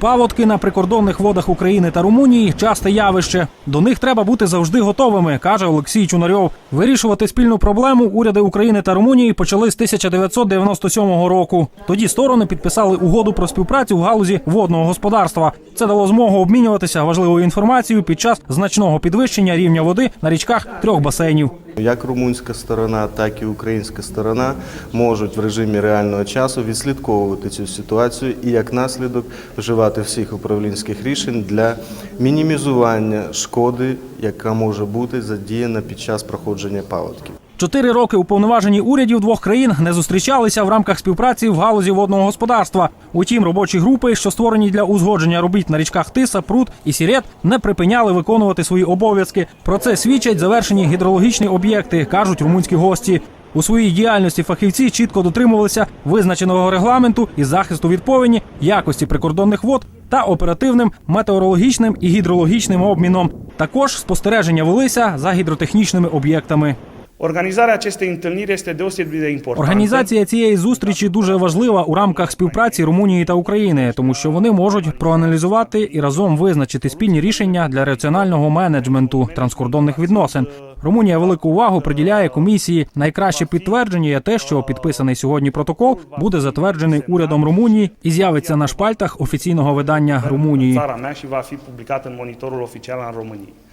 Паводки на прикордонних водах України та Румунії часте явище. До них треба бути завжди готовими, каже Олексій Чунарьов. Вирішувати спільну проблему уряди України та Румунії почали з 1997 року. Тоді сторони підписали угоду про співпрацю в галузі водного господарства. Це дало змогу обмінюватися важливою інформацією під час значного підвищення рівня води на річках трьох басейнів. Як румунська сторона, так і українська сторона можуть в режимі реального часу відслідковувати цю ситуацію і як наслідок вживати всіх управлінських рішень для мінімізування шкоди, яка може бути задіяна під час проходження паводків. Чотири роки уповноважені урядів двох країн не зустрічалися в рамках співпраці в галузі водного господарства. Утім, робочі групи, що створені для узгодження робіт на річках Тиса, Прут і Сірет, не припиняли виконувати свої обов'язки. Про це свідчать завершені гідрологічні об'єкти, кажуть румунські гості. У своїй діяльності фахівці чітко дотримувалися визначеного регламенту із захисту від повені, якості прикордонних вод та оперативним метеорологічним і гідрологічним обміном. Також спостереження велися за гідротехнічними об'єктами. Organizarea acestei întâlniri este deosebit. Організація цієї зустрічі дуже важлива у рамках співпраці Румунії та України, тому що вони можуть проаналізувати і разом визначити спільні рішення для раціонального менеджменту транскордонних відносин. Румунія велику увагу приділяє комісії. Найкраще підтвердження є те, що підписаний сьогодні протокол буде затверджений урядом Румунії і з'явиться на шпальтах офіційного видання Румунії.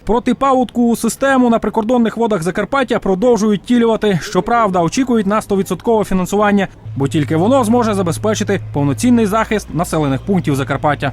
Oficial al систему на прикордонних водах Закарпаття продовжують тілювати. Щоправда, очікують на 100% фінансування, бо тільки воно зможе забезпечити повноцінний захист населених пунктів Закарпаття.